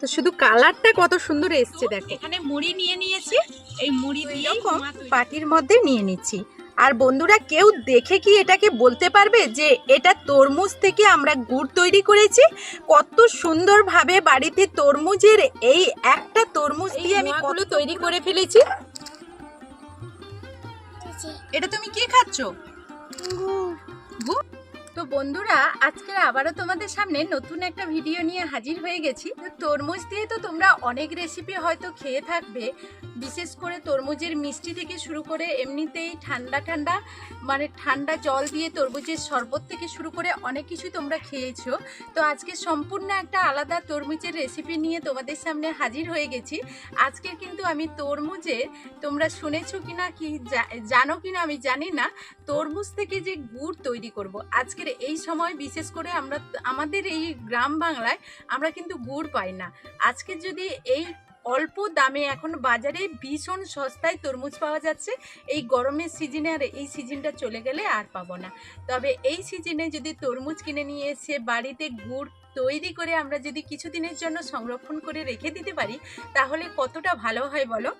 তো শুধু কালারটা কত সুন্দর এসছে দেখো। এখানে মুড়ি নিয়ে নিয়েছি। এই মুড়ি দিয়ে পাটির মধ্যে নিয়ে নিচ্ছি। আর বন্ধুরা কেউ দেখে কি এটাকে বলতে পারবে যে এটা তরমুজ থেকে আমরা গুড় তৈরি করেছি? কত সুন্দরভাবে বাড়িতে তরমুজের এই একটা তরমুজ দিয়ে আমি কত তৈরি করে ফেলেছি। এটা তুমি কি খাচ্ছ? গুড়? তো বন্ধুরা, আজকে আবারও তোমাদের সামনে নতুন একটা ভিডিও নিয়ে হাজির হয়ে গেছি। তরমুজ দিয়ে তো তোমরা অনেক রেসিপি হয়তো খেয়ে থাকবে। বিশেষ করে তরমুজের মিষ্টি থেকে শুরু করে এমনিতেই ঠান্ডা ঠান্ডা মানে ঠান্ডা জল দিয়ে তরমুজের শরবত থেকে শুরু করে অনেক কিছু তোমরা খেয়েছো। তো আজকে সম্পূর্ণ একটা আলাদা তরমুজের রেসিপি নিয়ে তোমাদের সামনে হাজির হয়ে গেছি। আজকে কিন্তু আমি তরমুজের তোমরা শুনেছো কিনা কি জানো কিনা আমি জানি না। তরমুজ থেকে যে গুড় তৈরি করব। আজকের এই সময় বিশেষ করে আমরা আমাদের এই গ্রাম বাংলায় আমরা কিন্তু গুড় পাই না। আজকে যদি এই অল্প দামে এখন বাজারে ভীষণ সস্তায় তরমুজ পাওয়া যাচ্ছে, এই গরমের সিজনে আর এই সিজনটা চলে গেলে আর পাবো না। তবে এই সিজনে যদি তরমুজ কিনে নিয়ে এসে বাড়িতে গুড় তৈরি করে আমরা যদি কিছুদিনের জন্য সংরক্ষণ করে রেখে দিতে পারি, তাহলে কতটা ভালো হয় বলো?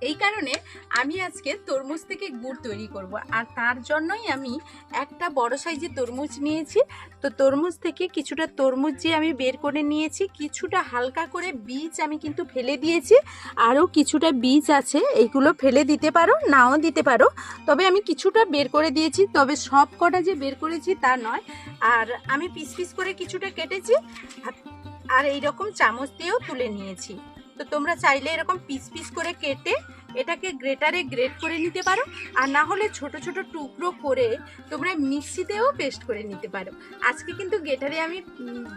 এই কারণে আমি আজকে তরমুজ থেকে গুড় তৈরি করব। আর তার জন্যই আমি একটা বড় সাইজের তরমুজ নিয়েছি। তো তরমুজ থেকে কিছুটা তরমুজ যে আমি বের করে নিয়েছি, কিছুটা হালকা করে বীজ আমি কিন্তু ফেলে দিয়েছি। আরও কিছুটা বীজ আছে এইগুলো ফেলে দিতে পারো, নাও দিতে পারো। তবে আমি কিছুটা বের করে দিয়েছি, তবে সব কটা যে বের করেছি তা নয়। আর আমি পিস পিস করে কিছুটা কেটেছি, আর- এইরকম চামচ দিয়েও তুলে নিয়েছি। তো তোমরা চাইলে এরকম পিস পিস করে কেটে এটাকে গ্রেটারে গ্রেট করে নিতে পারো। আর না হলে ছোট ছোট টুকরো করে তোমরা মিক্সিতেও পেস্ট করে নিতে পারো। আজকে কিন্তু গ্রেটারে আমি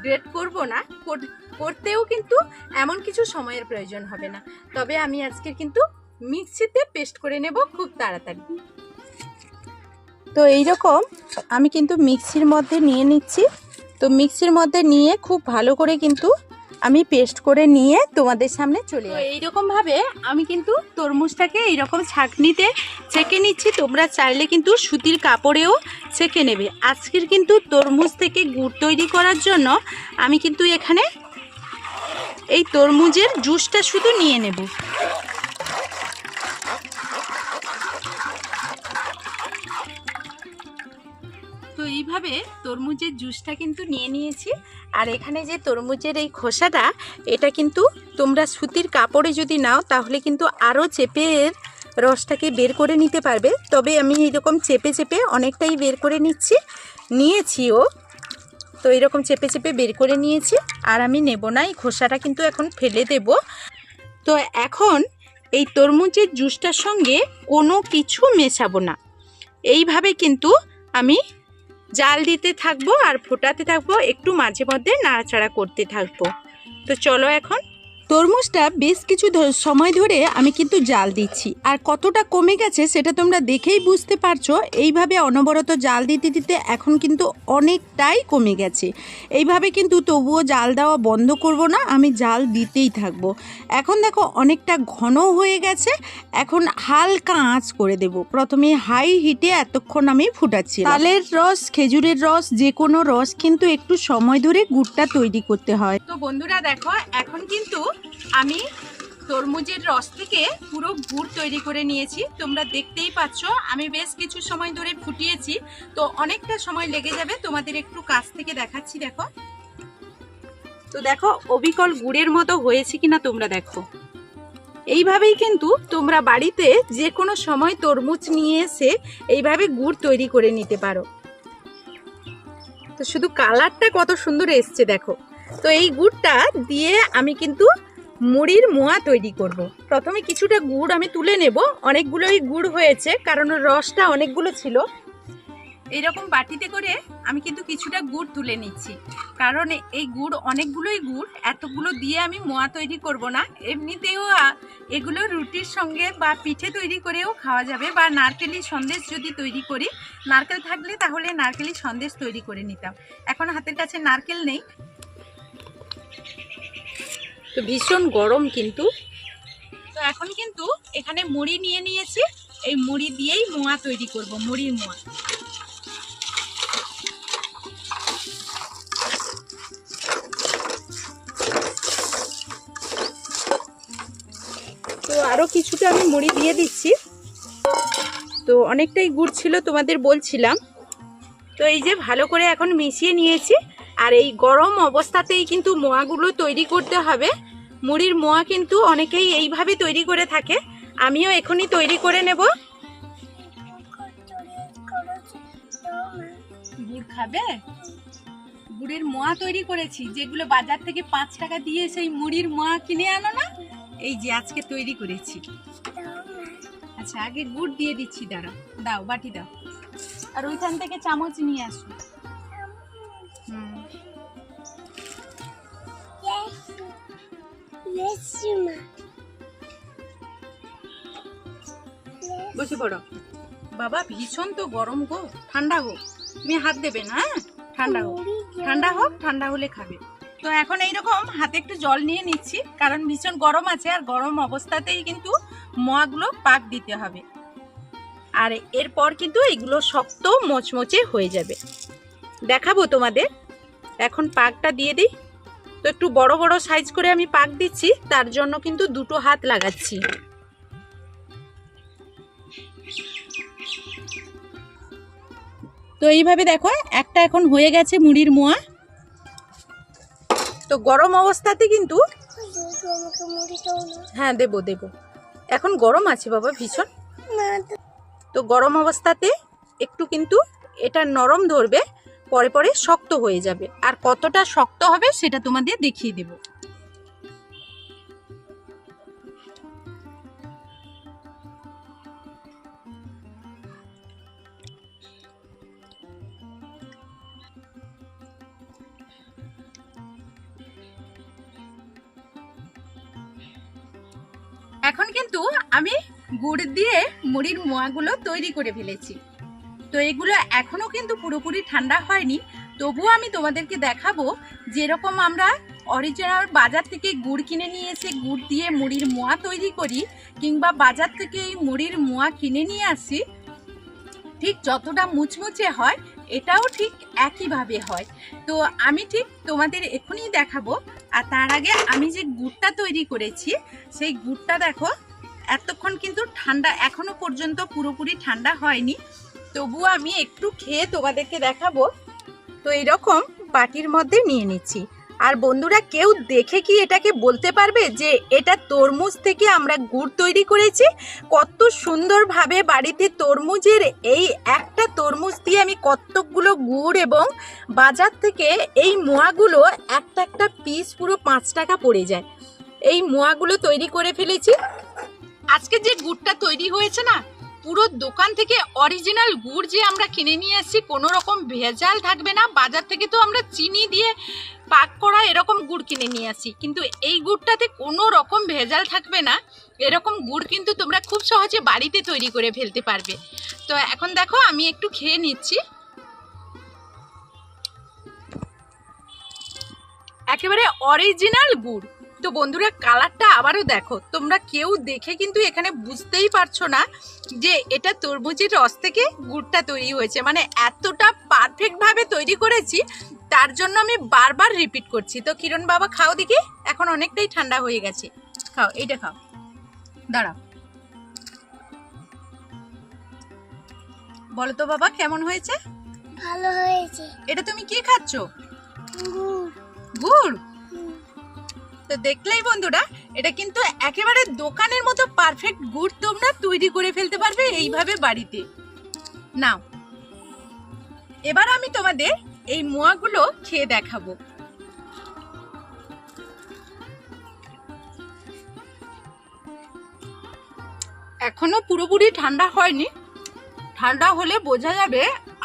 গ্রেট করব না, কর- করতেও কিন্তু এমন কিছু সময়ের প্রয়োজন হবে না। তবে আমি আজকে কিন্তু মিক্সিতে পেস্ট করে নেব খুব তাড়াতাড়ি। তো এই রকম আমি কিন্তু মিক্সির মধ্যে নিয়ে নিচ্ছি। তো মিক্সির মধ্যে নিয়ে খুব ভালো করে কিন্তু আমি পেস্ট করে নিয়ে তোমাদের সামনে চলে যাই এইরকম ভাবে আমি কিন্তু তরমুজটাকে এইরকম ছাঁকনিতে ছেঁকে নিচ্ছি। তোমরা চাইলে কিন্তু সুতির কাপড়েও ছেঁকে নেবে। আজকের কিন্তু তরমুজ থেকে গুড় তৈরি করার জন্য আমি কিন্তু এখানে এই তরমুজের জুসটা শুধু নিয়ে নেব। তরমুজের জুসটা কিন্তু নিয়ে নিয়েছি। আর এখানে যে তরমুজের এই খোসাটা, এটা কিন্তু তোমরা সুতির কাপড়ে যদি নাও, তাহলে কিন্তু আরও চেপের রসটাকে বের করে নিতে পারবে। তবে আমি এরকম চেপে চেপে অনেকটাই বের করে নিচ্ছি। নিয়েছিও। তো এরকম চেপে চেপে বের করে নিয়েছি। আর আমি নেব না, এই খোসাটা কিন্তু এখন ফেলে দেব। তো এখন এই তরমুজের জুসটার সঙ্গে কোনো কিছু মেশাবো না। এইভাবে কিন্তু আমি জাল দিতে থাকব আর ফোটাতে থাকব, একটু মাঝে মধ্যে নাড়াচাড়া করতে থাকব। তো চলো এখন তরমুজটা বেশ কিছু সময় ধরে আমি কিন্তু জাল দিচ্ছি। আর কতটা কমে গেছে সেটা তোমরা দেখেই বুঝতে পারছ। এইভাবে অনবরত জাল দিতে দিতে এখন কিন্তু অনেকটাই কমে গেছে। এইভাবে কিন্তু তবুও জাল দেওয়া বন্ধ করব না, আমি জাল দিতেই থাকব। এখন দেখো অনেকটা ঘন হয়ে গেছে, এখন হালকা আঁচ করে দেব। প্রথমে হাই হিটে এতক্ষণ আমি ফুটাচ্ছি তালের রস, খেজুরের রস, যে কোনো রস কিন্তু একটু সময় ধরে গুড়টা তৈরি করতে হয়। তো বন্ধুরা দেখো, এখন কিন্তু আমি তরমুজের রস থেকে পুরো গুড় তৈরি করে নিয়েছি। তোমরা দেখতেই পাচ্ছ, আমি বেশ কিছু সময় ধরে ফুটিয়েছি। তো অনেকটা সময় লেগে যাবে, তোমাদের একটু কাছ থেকে দেখাচ্ছি, দেখো। তো দেখো, অবিকল গুড়ের মতো হয়েছে কিনা তোমরা দেখো। এইভাবেই কিন্তু তোমরা বাড়িতে যে কোনো সময় তরমুজ নিয়ে এসে এইভাবে গুড় তৈরি করে নিতে পারো। তো শুধু কালারটা কত সুন্দর এসছে, দেখো। তো এই গুড়টা দিয়ে আমি কিন্তু মুড়ির মোয়া তৈরি করব। প্রথমে কিছুটা গুড় আমি তুলে নেব। অনেকগুলোই গুড় হয়েছে, কারণ রসটা অনেকগুলো ছিল। এইরকম বাটিতে করে আমি কিন্তু কিছুটা গুড় তুলে নিচ্ছি। কারণ এই গুড়, অনেকগুলোই গুড়, এতগুলো দিয়ে আমি মোয়া তৈরি করব না। এমনিতেও এগুলো রুটির সঙ্গে বা পিঠে তৈরি করেও খাওয়া যাবে বা নারকেলি সন্দেশ যদি তৈরি করি, নারকেল থাকলে তাহলে নারকেলি সন্দেশ তৈরি করে নিতাম। এখন হাতের কাছে নারকেল নেই। তো ভীষণ গরম কিন্তু। তো এখন কিন্তু এখানে মুড়ি নিয়ে নিয়েছি। এই মুড়ি দিয়েই মোয়া তৈরি করব মুড়ির মোয়া। তো আরও কিছুটা আমি মুড়ি দিয়ে দিচ্ছি। তো অনেকটাই গুড় ছিল তোমাদের বলছিলাম। তো এই যে ভালো করে এখন মিশিয়ে নিয়েছি। আর এই গরম অবস্থাতেই কিন্তু মোয়াগুলো তৈরি করতে হবে। মুড়ির মোয়া কিন্তু অনেকেই এইভাবে তৈরি করে থাকে। আমিও এখনই তৈরি করে নেব। গুড় খাবে? গুড়ের মোয়া তৈরি করেছি, যেগুলো বাজার থেকে পাঁচ টাকা দিয়ে সেই মুড়ির মোয়া কিনে আনো না? এই যে আজকে তৈরি করেছি। আচ্ছা আগে গুড় দিয়ে দিচ্ছি, দাঁড়াও। দাও, বাটি দাও। আর ওইখান থেকে চামচ নিয়ে আসো। বসে পড়ো। বাবা ভীষণ তো গরম গো। ঠান্ডা হোক। তুমি হাত দেবে না হ্যাঁ? ঠান্ডা হোক। ঠান্ডা হোক ঠান্ডা হলে খাবে। তো এখন এইরকম হাতে একটু জল নিয়ে নিচ্ছি কারণ ভীষণ গরম আছে আর গরম অবস্থাতেই কিন্তু মোয়াগুলো পাক দিতে হবে। আর এরপর কিন্তু এগুলো শক্ত মোচমোচে হয়ে যাবে। দেখাবো তোমাদের। এখন পাকটা দিয়ে দিই। তো একটু বড় বড় সাইজ করে আমি পাক দিচ্ছি তার জন্য কিন্তু দুটো হাত লাগাচ্ছি। তো এইভাবে দেখো একটা এখন হয়ে গেছে মুড়ির মোয়া। তো গরম অবস্থাতে কিন্তু হ্যাঁ দেবো দেবো। এখন গরম আছে বাবা ভীষণ। তো গরম অবস্থাতে একটু কিন্তু এটা নরম ধরবে পরে পরে শক্ত হয়ে যাবে। আর কতটা শক্ত হবে সেটা তোমাদের দেখিয়ে দেব। এখন কিন্তু আমি গুড় দিয়ে মুড়ির মোয়াগুলো তৈরি করে ফেলেছি। তো এগুলো এখনও কিন্তু পুরোপুরি ঠান্ডা হয়নি। তবুও আমি তোমাদেরকে দেখাবো যেরকম আমরা অরিজিনাল বাজার থেকে গুড় কিনে নিয়ে এসে গুড় দিয়ে মুড়ির মোয়া তৈরি করি কিংবা বাজার থেকে এই মুড়ির মোয়া কিনে নিয়ে আসি, ঠিক যতটা মুচমুচে হয় এটাও ঠিক একইভাবে হয়। তো আমি ঠিক তোমাদের এখনই দেখাবো আর তার আগে আমি যে গুড়টা তৈরি করেছি, সেই গুড়টা দেখো এতক্ষণ কিন্তু ঠান্ডা, এখনও পর্যন্ত পুরোপুরি ঠান্ডা হয়নি। তবুও আমি একটু খেয়ে তোমাদেরকে দেখাবো। তো এইরকম বাটির মধ্যে নিয়ে নিচ্ছি। আর বন্ধুরা, কেউ দেখে কি এটাকে বলতে পারবে যে এটা তরমুজ থেকে আমরা গুড় তৈরি করেছি? কত সুন্দরভাবে বাড়িতে তরমুজের এই একটা তরমুজ দিয়ে আমি কতকগুলো গুড় এবং বাজার থেকে এই মোয়াগুলো একটা একটা পিস পুরো পাঁচ টাকা পড়ে যায়। এই মোয়াগুলো তৈরি করে ফেলেছি। আজকে যে গুড়টা তৈরি হয়েছে না পুরো দোকান থেকে অরিজিনাল গুড় যে আমরা কিনে নিয়ে এসেছি, কোনো রকম ভেজাল থাকবে না। বাজার থেকে তো আমরা চিনি দিয়ে পাক করা এরকম গুড় কিনে নিয়ে আসি কিন্তু এই গুড়টাতে কোনো রকম ভেজাল থাকবে না। এরকম গুড় কিন্তু তোমরা খুব সহজে বাড়িতে তৈরি করে ফেলতে পারবে। তো এখন দেখো, আমি একটু খেয়ে নিচ্ছি। একেবারে অরিজিনাল গুড়। তো বন্ধুরা কালারটা আবারও দেখো তোমরা কেউ দেখে কিন্তু এখানে বুঝতেই পারছ না যে এটা তরমুজের রস থেকে গুড়টা তৈরি হয়েছে। মানে এতটা পারফেক্টভাবে তৈরি করেছি তার জন্য আমি বারবার রিপিট করছি। তো কিরণ বাবা খাও দেখি এখন অনেকটাই ঠান্ডা হয়ে গেছে। খাও এইটা খাও। দাঁড়াও। বলো তো বাবা কেমন হয়েছে? ভালো হয়েছে। এটা তুমি কি খাচ্ছ? গুড়। গুড়? তো দেখলেই বন্ধুরা, এটা কিন্তু একেবারে দোকানের মতো পারফেক্ট গুড় তোমরা তৈরি করে ফেলতে পারবে এইভাবে বাড়িতে। নাও, এবার আমি তোমাদের এই মোয়াগুলো খেয়ে দেখাবো। এখনও পুরোপুরি ঠান্ডা হয়নি। ঠান্ডা হলে বোঝা যাবে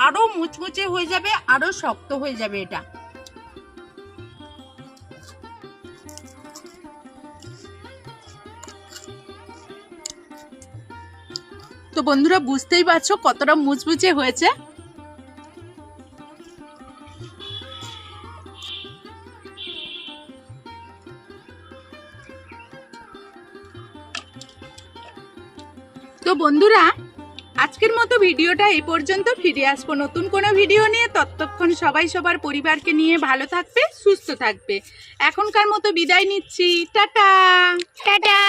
আরও মুচমুচে হয়ে যাবে, আরও শক্ত হয়ে যাবে এটা। তো বন্ধুরা, বুঝতেই পারছ কতটা মুচমুচে হয়েছে? তো বন্ধুরা, আজকের মতো ভিডিওটা এই পর্যন্ত। ফিরে আসব নতুন কোনো ভিডিও নিয়ে। ততক্ষণ সবাই সবার পরিবারকে নিয়ে ভালো থাকবে, সুস্থ থাকবে। এখনকার মতো বিদায় নিচ্ছি। টাটা! টাটা!